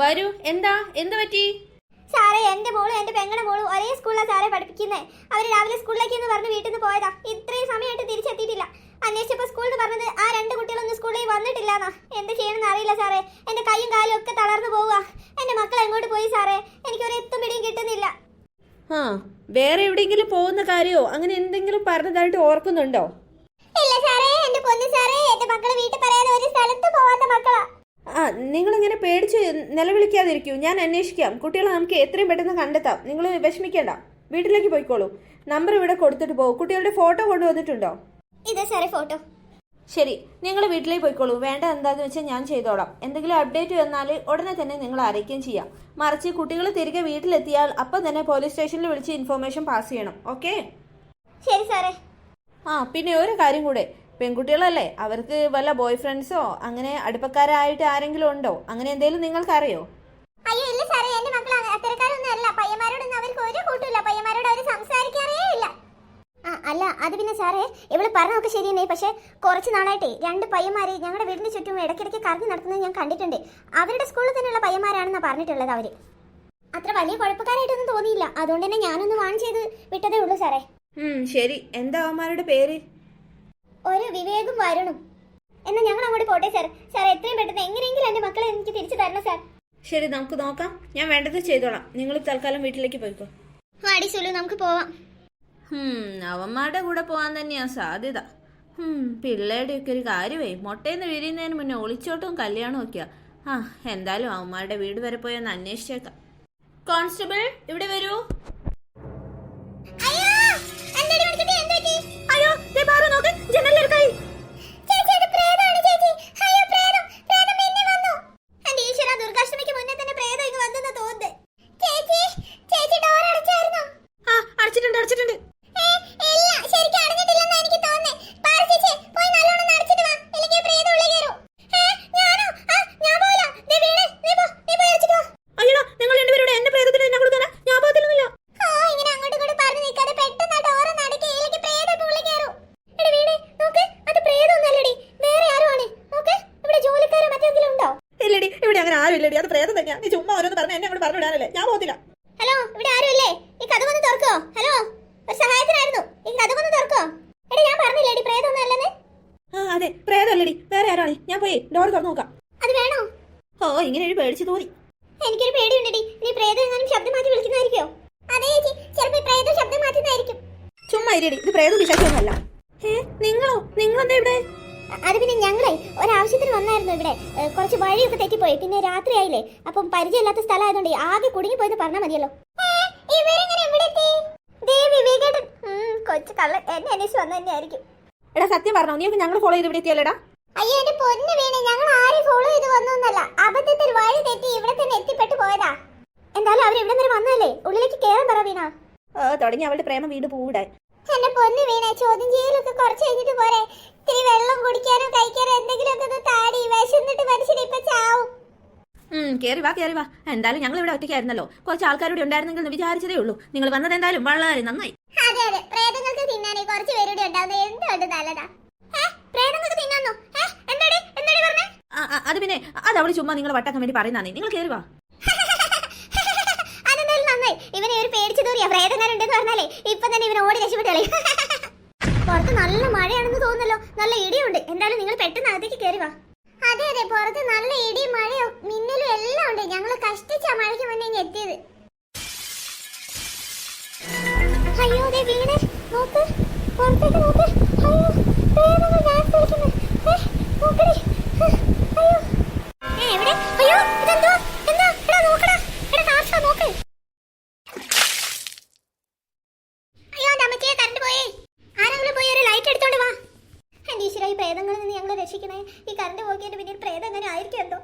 വരൂ. എന്താ? എന്ത് പറ്റി? സാറേ എന്റെ മോളും എന്റെ പെങ്ങളുടെ മോളും ഒരേ സ്കൂളിലാണ് സാറേ പഠിപ്പിക്കുന്നത് അവർ രാവിലെ സ്കൂളിലേക്ക് എന്ന് പറഞ്ഞ് വീട്ടിൽ നിന്ന് പോയതാ. ഇത്രയും സമയമായിട്ട് തിരിച്ചെത്തിയിട്ടില്ല. അന്വേഷിച്ചപ്പോ സ്കൂളിൽ പറഞ്ഞത് ആ രണ്ട് കുട്ടികളൊന്നും സ്കൂളിൽ വന്നിട്ടില്ലെന്നാ. എന്ത് ചെയ്യണമെന്ന് അറിയില്ല സാറേ. എന്റെ കൈയും കാലും ഒക്കെ തളർന്നു പോവുക എന്റെ മക്കൾ എങ്ങോട്ട് പോയി സാറേ? എനിക്ക് ഒരു എത്തും പിടിയും കിട്ടുന്നില്ല. ആ വേറെ എവിടെയെങ്കിലും പോകുന്ന കാര്യമോ അങ്ങനെ എന്തെങ്കിലും പറഞ്ഞതായിട്ട് ഓർക്കുന്നുണ്ടോ? ഇല്ല സാറേ എന്റെ പൊന്നു സാറേ എന്റെ മക്കളെ വീട്ടിൽ പറയാതെ ഒരു സ്ഥലത്ത് പോവാത്ത മക്കളാ. ആ നിങ്ങളിങ്ങനെ പേടിച്ച് നിലവിളിക്കാതിരിക്കൂ. ഞാൻ അന്വേഷിക്കാം. കുട്ടികളെ നമുക്ക് എത്രയും പെട്ടെന്ന് കണ്ടെത്താം. നിങ്ങൾ വിഷമിക്കേണ്ട. വീട്ടിലേക്ക് പോയിക്കോളൂ. നമ്പർ ഇവിടെ കൊടുത്തിട്ട് പോകും. കുട്ടികളുടെ ഫോട്ടോ കൊണ്ടുവന്നിട്ടുണ്ടോ? ഇതാ സാറേ ഫോട്ടോ. ശരി. നിങ്ങൾ വീട്ടിലേക്ക് പോയിക്കോളൂ. വേണ്ട എന്താന്ന് വെച്ചാൽ ഞാൻ ചെയ്തോളാം. എന്തെങ്കിലും അപ്ഡേറ്റ് വന്നാൽ ഉടനെ തന്നെ നിങ്ങൾ അറിയിക്കുകയും ചെയ്യാം. മറിച്ച് കുട്ടികൾ തിരികെ വീട്ടിലെത്തിയാൽ അപ്പം തന്നെ പോലീസ് സ്റ്റേഷനിൽ വിളിച്ച് ഇൻഫോർമേഷൻ പാസ് ചെയ്യണം. ഓക്കെ? ശരി സാറേ. ആ പിന്നെ ഒരു കാര്യം കൂടെ. പെൺകുട്ടികളല്ലേ? അവർക്ക് വല്ല ബോയ് ഫ്രണ്ട്സോ അങ്ങനെ അടുപ്പക്കാരായിട്ട് ആരെങ്കിലും ഉണ്ടോ? അങ്ങനെ എന്തെങ്കിലും നിങ്ങൾക്കറിയോ? അയ്യോ ഇല്ല സാറേ എന്റെ മക്കൾ അങ്ങ- അത്തരക്കാരൊന്നും അല്ല. പയ്യന്മാരോടൊന്നും അവർക്ക് ഒരു കൂട്ടില്ല പയ്യന്മാരോട് അവർ സംസാരിക്കാറേ ഇല്ല. ആ അല്ല അത് പിന്നെ സാറേ ഇവൾ പറഞ്ഞതൊക്കെ ശരിയെന്നേ. പക്ഷെ കുറച്ച് നാളായിട്ടേ രണ്ട് പയ്യന്മാരെ ഞങ്ങളുടെ വീടിന് ചുറ്റും ഇടയ്ക്കിടയ്ക്ക് കറങ്ങി നടക്കുന്നത് ഞാൻ കണ്ടിട്ടുണ്ട്. അവരുടെ സ്കൂളിൽ തന്നെയുള്ള പയ്യന്മാരാണെന്ന് പറഞ്ഞിട്ടുള്ളത് അവർ. അത്ര വലിയ കുഴപ്പക്കാരായിട്ടൊന്നും തോന്നിയില്ല. അതുകൊണ്ട് തന്നെ ഞാനൊന്ന് വാൺ ചെയ്ത് വിട്ടതേ ഉള്ളൂ സാറേ. ശരി. എന്താ അവന്മാരുടെ പേര്? ഒരു വിവേകും വരുണും. എന്നാ ഞങ്ങൾ അങ്ങോട്ട് പോട്ടെ സാർ സാർ എത്രയും പെട്ടെന്ന് എങ്ങനെയെങ്കിലും എന്റെ മക്കളെ എനിക്ക് തിരിച്ചു തരണം സാർ ശരി നമുക്ക് നോക്കാം. ഞാൻ വേണ്ടത് ചെയ്തോളാം. നിങ്ങൾ തൽക്കാലം വീട്ടിലേക്ക് പോയിക്കോ. വാടി സുലു നമുക്ക് പോവാം. ഹും, അവന്മാരുടെ കൂടെ പോകാൻ തന്നെയാ സാധ്യത. ഹും, പിള്ളേരുടെയൊക്കെ ഒരു കാര്യമേ മുട്ടയെന്ന് വിരിയുന്നതിന് മുന്നേ ഒളിച്ചോട്ടവും കല്യാണം ഒക്കെയാ. ആ എന്തായാലും അവന്മാരുടെ വീട് വരെ പോയി ഒന്ന് അന്വേഷിച്ചേക്കാം. കോൺസ്റ്റബിൾ ഇവിടെ വരൂ. ഇല്ലടി ഇവിടെ അങ്ങനെ ആരും ഇല്ലടി അത് പ്രേതം തന്നെയാ നീ ചുമ്മാ ഓരോന്ന് പറഞ്ഞ എന്നെ അങ്ങോട്ട് പറഞ്ഞു വിടാനല്ലേ ഞാൻ പോകത്തില്ല ഹലോ, ഇവിടെ ആരുമില്ലേ? ഈ കഥ വന്ന് തുറക്കോ? ഹലോ, ഒരു സഹായത്തിനായിരുന്നു. ഈ കഥ വന്ന് തുറക്കോ? എടി, ഞാൻ പറഞ്ഞില്ലേടി പ്രേതം അല്ലെന്ന്? ആ അതെ പ്രേതം അല്ലടി വേറെ ആരാണ് ഞാൻ പോയി ഡോർ തുറന്നു നോക്കാം അത് വേണോ? ഓ ഇങ്ങനെ ഒരു പേടിച്ചു തോന്നി എനിക്കൊരു പേടിയുണ്ടെടി. നീ പ്രേതം എങ്ങാനും ശബ്ദം മാറ്റി വിളിക്കുന്നതായിരിക്കോ? അതെ ചേച്ചി, ചിലപ്പോ ഈ പ്രേതം ശബ്ദം മാറ്റുന്നതായിരിക്കും. ചുമ്മാ ഇരിടി ഇത് പ്രേതം വിശാഖൊന്നുമല്ല അത് പിന്നെ ഞങ്ങളെ ഒരാവശ്യത്തിന് വന്നായിരുന്നു ഇവിടെ. കുറച്ച് വഴിയൊക്കെ തെറ്റിപ്പോയി. പിന്നെ രാത്രിയായില്ലേ. അപ്പം പരിചയമില്ലാത്ത സ്ഥലമായതുകൊണ്ട് ആകെ കുടുങ്ങി പോയെന്ന് പറഞ്ഞാൽ മതിയല്ലോ കൊച്ചു കള്ള എന്നെ അന്വേഷിച്ച് വന്ന തന്നെയായിരിക്കും. എടാ സത്യം പറഞ്ഞോ നീ ഞങ്ങൾ ഫോളോ ചെയ്ത് ഇവിടെ എത്തിയല്ലേടാ? അയ്യോ എന്റെ പൊന്ന് വീണേ ഞങ്ങൾ ആരെയും ഫോളോ ചെയ്ത് വന്നൊന്നല്ല അബദ്ധത്തിൽ വഴി തെറ്റി ഇവിടെ തന്നെ എത്തിപ്പെട്ടു പോയതാ. എന്തായാലും അവർ ഇവിടെ വരെ വന്നല്ലേ ഉള്ളിലേക്ക് കേറാൻ പറ വീണ. തുടങ്ങി അവളുടെ പ്രേമം വീട് പൂവിടാൻ. എന്റെ പൊന്ന് വീണേ ചോദ്യം ചെയ്യലൊക്കെ കുറച്ച് കഴിഞ്ഞിട്ട് പോരെ. ഇത്തിരി വെള്ളം കുടിക്കാനോ കഴിക്കാനോ എന്തെങ്കിലുമൊക്കെ ഒന്ന് താടി വിശന്നിട്ട് മനുഷ്യനെ ഇപ്പൊ ചാവും. കേറി വാ കേറി വാ. എന്തായാലും ഞങ്ങൾ ഇവിടെ ഒറ്റയ്ക്കായിരുന്നല്ലോ. കുറച്ച് ആൾക്കാരോട് ഉണ്ടായിരുന്നെങ്കിൽ എന്ന് വിചാരിച്ചതേ ഉള്ളൂ. നിങ്ങൾ വന്നത് എന്തായാലും വളരെ നന്നായി. അതെ അതെ. പ്രേതങ്ങൾക്ക് തിന്നാനേ കുറച്ച് പേരുടെ ഉണ്ടാവുന്നത് എന്തുകൊണ്ട് നല്ലതാ? പ്രേതങ്ങൾക്ക് തിന്നാന്നോ? അത് പിന്നെ അത് അവൾ ചുമ്മാ നിങ്ങൾ വട്ടാക്കാൻ വേണ്ടി പറയുന്നേ നിങ്ങൾ കേറി വാ. അതെന്തായാലും നന്നായി. ഇവനെ ഒരു പേടിച്ചു തൂറിയ പ്രേതങ്ങളുണ്ടെന്ന് പറഞ്ഞാലേ ഇപ്പൊ തന്നെ ഇവനെ ഓടി രക്ഷപ്പെട്ടളെ എന്തായാലും നിങ്ങൾ പെട്ടെന്ന് അകത്തേക്ക് കയറി വാ. അതെ അതെ. പുറത്ത് നല്ല ഇടിയും മഴയും മിന്നലും എല്ലാം ഉണ്ട്. ഞങ്ങൾ കഷ്ടിച്ച മഴയ്ക്ക് മുന്നേ ഇങ്ങ് എത്തിയത്. അയ്യോ അതെ വീണേ നോക്ക്. പുറത്തേക്ക് നോക്ക്. ഈശ്വര ഈ പ്രേതങ്ങളിൽ നിന്ന് ഞങ്ങൾ രക്ഷിക്കണേ? ഈ കറണ്ട് പോക്കിയതിന്റെ പിന്നിൽ പ്രേതം എങ്ങനെ ആയിരിക്കും എന്തോ